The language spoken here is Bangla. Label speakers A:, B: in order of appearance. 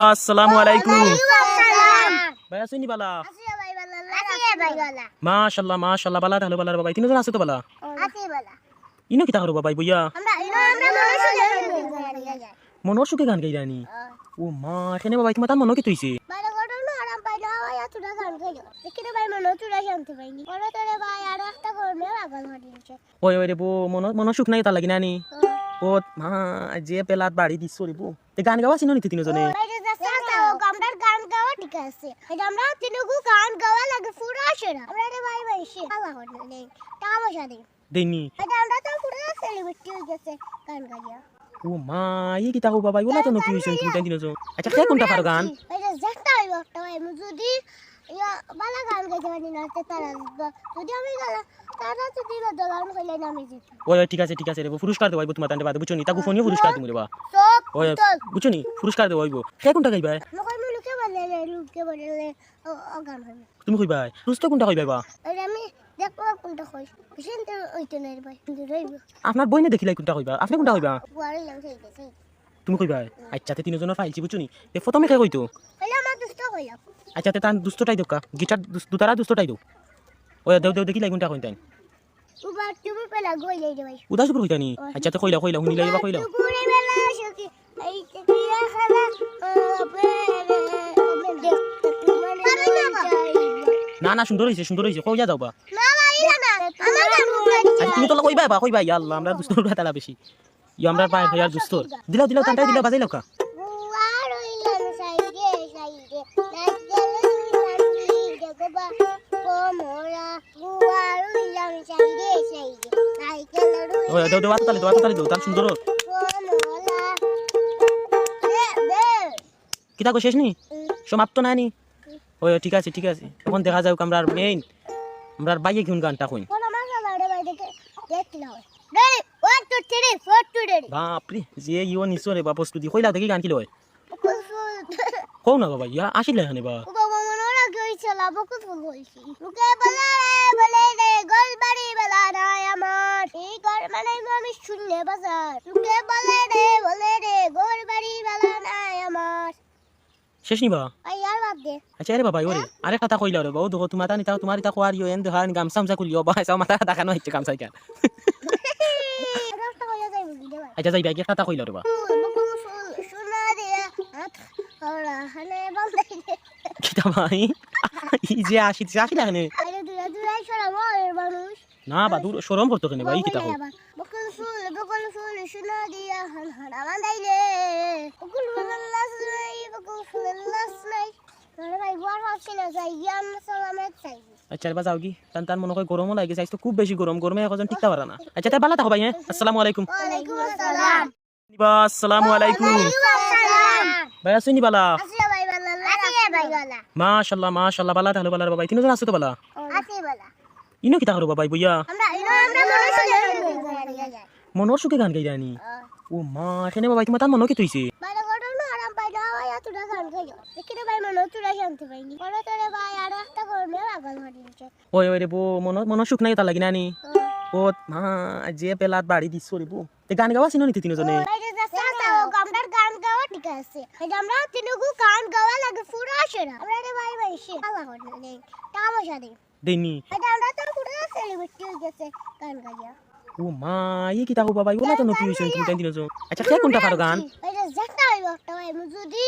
A: আসসালামু আলাইকুম। ভাই আছেন বালা? মাশাল্লাহ মাশাল্লাহ বালা তাহলে বালার বাবা। তিনজন আছে তো বালা? ইনো কিতা করো বাবাই বইয়া? মনোর সুখে গান গাইরানি ও। মা এখানে বাবাই তোমার তার মনো কি তুইছে? ওই ওই রে বো মনো মনো সুখ নাই তার লাগি নানি? ও। মা যে পেলাত বাড়ি দিছ রে বো গান গাওয়া চিনো নিতে তিনজনে?
B: গান গাওয়া ঠিক আছে। এটা আমরা তিনুকু গান গাওয়া লাগে পুরো আসে না। আমরা রে ভাই ভাই সে আল্লাহ নেই। তামাশা দেই।
A: দেনি
B: এটা আমরা তো পুরো সেলিব্রিটি হয়ে গেছে গান গাইয়া।
A: ও মা ই কিতা কো বাবাই ওলা তো নকি হইছেন তুমি তাই তিনজন আচ্ছা কে কোনটা পারো গান?
B: এটা দেখতে হইব একটা ভাই যদি ইয়া বালা গান গাইতে পারি না তো তারা যদি আমি গালা তারা যদি বাদ গান কইলে না আমি
A: ওই ওই, ঠিক আছে ঠিক আছে রে পুরস্কার দেবো তোমার তান্ডে বাদে বুঝছ নি? তাকু ফোনিও পুরস্কার দিমু রে বা
B: সব
A: ওই বুঝছ নি? পুরস্কার দেবো হইব। কে কোনটা
B: হবে
A: তুমি কইবা রুস্ত কোনটা কইবা
B: আমি দেখব কোনটা কই সেন্টার ওইটা নাই ভাই
A: আপনার বইনে দেখিলাই কোনটা কইবা আপনি কোনটা কইবা তুমি কইবা আচ্ছা তে তিনজনের ফাইলছি বুঝছ নি? তে প্রথমে কে কইতো? আচ্ছা তে তান দুস্তটাই দোকা গিটার দুতারা দুস্তটাই দো ওই দেও দেও দেখিলাই কোনটা কইতাই
B: উবার তুমি পেলা গই যাই ভাই
A: উদাস করে কইতানি আচ্ছা তে কইলা কইলা শুনিলাই বা কইলা। না না, সুন্দর হইছে সুন্দর হইছে। কইয়া যাও বা। আচ্ছা তুমি তো কইবা বা, কইবা, ইয়া আল্লাহ, আমরা দুস্তর তালা বেশি। ই আমরা পাই ভাইয়ার দুস্তর দিলাও দিলাও, তান্টাই দিলাও, বাজাই লাও কা। ওই দেও দেও তালে আতো তালে দেও, তার সুন্দর কিতা শেষ নি? সমাপ্ত না নি? ওই ঠিক আছে ঠিক আছে। এখন দেখা যাক আমরা মেইন আমরা বাইয়ে কিউন গানটা কইন। বাপরে যে ইও নিছো রে বা প্রস্তুতি কইলা দেখি গান কি লয়? কও না বাবা ইয়া আসিলে এখানে বা?
B: আমি শুনলে বাজার। লোকে বলে রে বলে রে ঘর বাড়ি বেলা নাই আমার।
A: শেষ নি আচ্ছা আরে বাবা ওরে আরে কথা কইলা রে বাবু দেখো তোমার তানি তাও তোমার এন্ড হান গামসা আমসা কুলিও বা সাও মাথা দেখানো হচ্ছে গামসা কেন
B: রাস্তা যাই বুঝি দে ভাই
A: আচ্ছা যাই ব্যাগে কথা কইলা রে বা
B: সোনা দিয়া হাত ওরা হানে বলতে
A: কিতা ভাই? ই যে আসি আসিলে এখানে
B: আরে দুরা দুরা সরা মরের মানুষ
A: না বা দূর শরম করতো কেন ভাই কিতা কও
B: বকুল ফুল বকুল ফুল সোনা দিয়া হান হানা বান্ধাইলে। বকুল ফুল লাস নাই। বকুল ফুল লাস
A: আচ্ছা লাগে খুব না। আচ্ছা হ্যাঁ? বালা
B: বালা বালা
A: বালা বালা ইনো কিতা মনোর সুখে গান গাইরানি ও মা, এখানে বাবাই, তোমার তার মনো কি তুইছে?
B: এতটা গান গাইলো এখানে ভাই মনে তুরা শান্তি পাইনি পরে তোরে ভাই আর একটা করবে পাগল গেছে।
A: ওই ওই রে বো মনো মনো সুখ নাই তার লাগি নানি? ও। মা যে পেলাত বাড়ি দিছ রে বো তে গান গাওয়া চিনো নিতে তিনজনে?
B: আমরা গান গাওয়া ঠিক আছে। আমরা তিনুকু গান গাওয়া লাগে পুরো আসে না। আমরা রে ভাই ভাই সে আল্লাহ নেই তামাশা দেই।
A: দেনি
B: আমরা তো পুরো সেলিব্রিটি হয়ে গেছে গান গাইয়া।
A: ও মা ই কো বাবাই ওলা তো নকি হইছেন তুমি তিনজন? আচ্ছা কে কোনটা পারো গান?
B: এটা দেখতে হইব একটা ভাই যদি